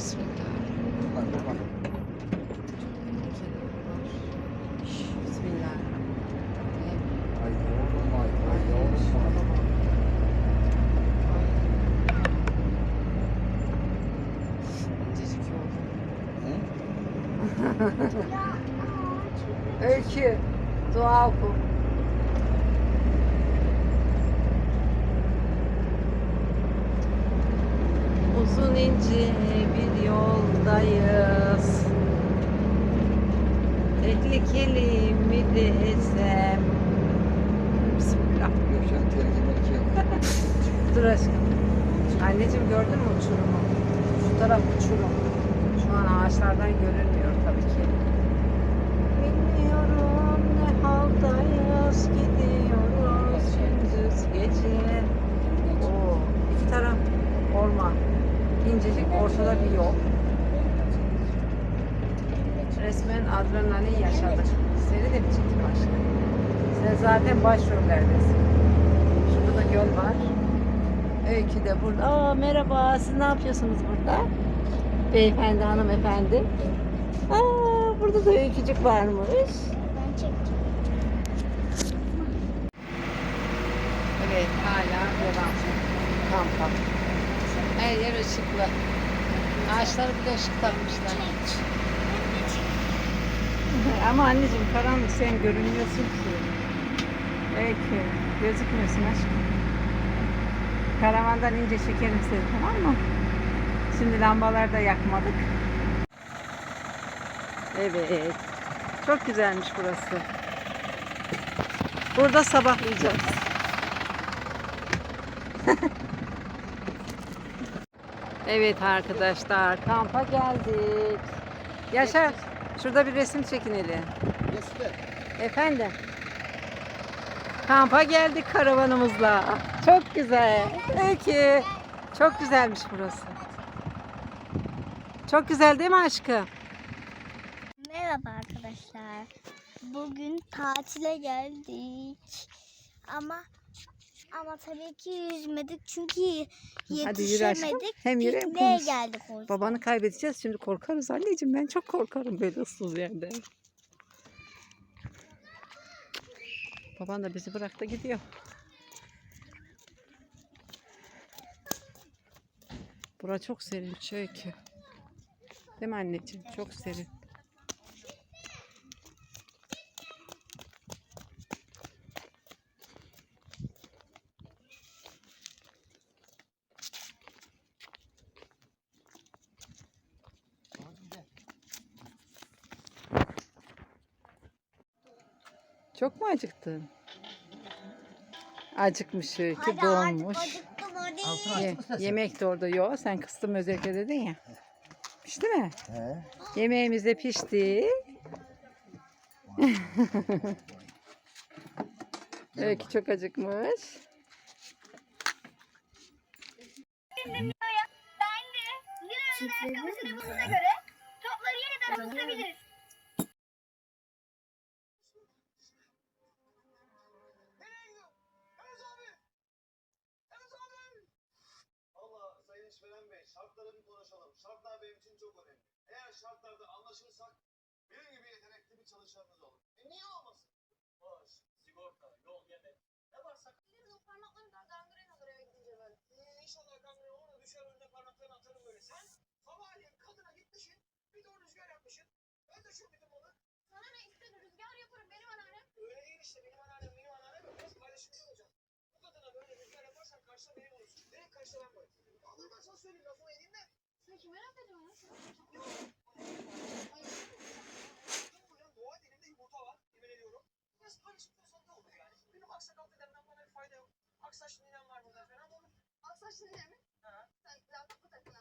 Bismillah. Bak bak bak. Bismillah. Uzun ince bir yoldayız. Tehlikeli mi desem? Bismillah. Dur aşkım. Anneciğim gördün mü uçurumu? Şu taraf uçurum. Şu an ağaçlardan görünmüyor tabii ki. Bilmiyorum ne haldayız gidiyoruz gündüz gece. Oo, iki taraf orman. İncecik ortada bir yol. Resmen adrenalin yaşadık. Seni de mi çekeyim aşkım? Sen zaten başrollerdesin. Şurada da göl var. Öykü de burada. Aa, merhaba. Siz ne yapıyorsunuz burada? Beyefendi, hanımefendi. Aa, burada da öykücük varmış. Ben çekeceğim. Evet, hala devam. Kampa. Her yer ışıklı. Ağaçları bile ışık takmışlar. Ama anneciğim karanlık sen görünmüyorsun ki. Öykü, gözükmüyorsun aşkım. Karavandan ince çekerim seni tamam mı? Şimdi lambaları da yakmadık. Evet. Çok güzelmiş burası. Burada sabahlayacağız. evet arkadaşlar kampa geldik. Yaşar şurada bir resim çekinelim. Göster. Efendim. Kampa geldik karavanımızla. Çok güzel. Peki. Çok güzelmiş burası. Çok güzel değil mi aşkım? Merhaba arkadaşlar. Bugün tatile geldik. Ama ama tabii ki yüzmedik çünkü Hadi yürü aşkım. yetişemedik. Hem yürü hem Pikniğe konuş. geldik o yüzden. Babanı kaybedeceğiz. Şimdi korkarız anneciğim. Ben çok korkarım böyle ıssız yerde. Baban da bizi bıraktı gidiyor. Bura çok serin çünkü. Değil mi anneciğim? Çok serin. Çok mu acıktın? Acıkmış öykü Hadi donmuş. acıktım hadi. Altına Ye- açık mısın? yemek de orada yok. Sen kıstım özellikle dedin ya. Pişti mi? He. Yemeğimiz de pişti. Öykü çok acıkmış. Sınıfımıza göre topları yeniden tutabiliriz. Şartları bir konuşalım. Şartlar benim için çok önemli. Eğer şartlarda anlaşırsak benim gibi yetenekli bir çalışanınız olur. E niye olmasın? Maaş, sigorta, yol, yemek. Ne varsa Parmaklarımdan gangren olur eve gidince böyle. ee, inşallah kamyon ona düşer önüne parmaklarını atarım böyle. Sen sabahleyin kadına gitmişsin bir de o rüzgar yapmışsın. Ben de şu dedim onu. Sana ne istedi rüzgar yaparım benim anneannem. Öyle değil işte benim anneannem benim anneannem. Biraz paylaşımcı olacak. Bu kadına böyle rüzgar yaparsan karşıda benim olursun. Direkt karşıda ben varım. Ya dur ben sana söyleyeyim lafımı edeyim Aksaçlı ninem var burada falan. Aksaçlı ne mi? Ha. Sen kulaklık mı takın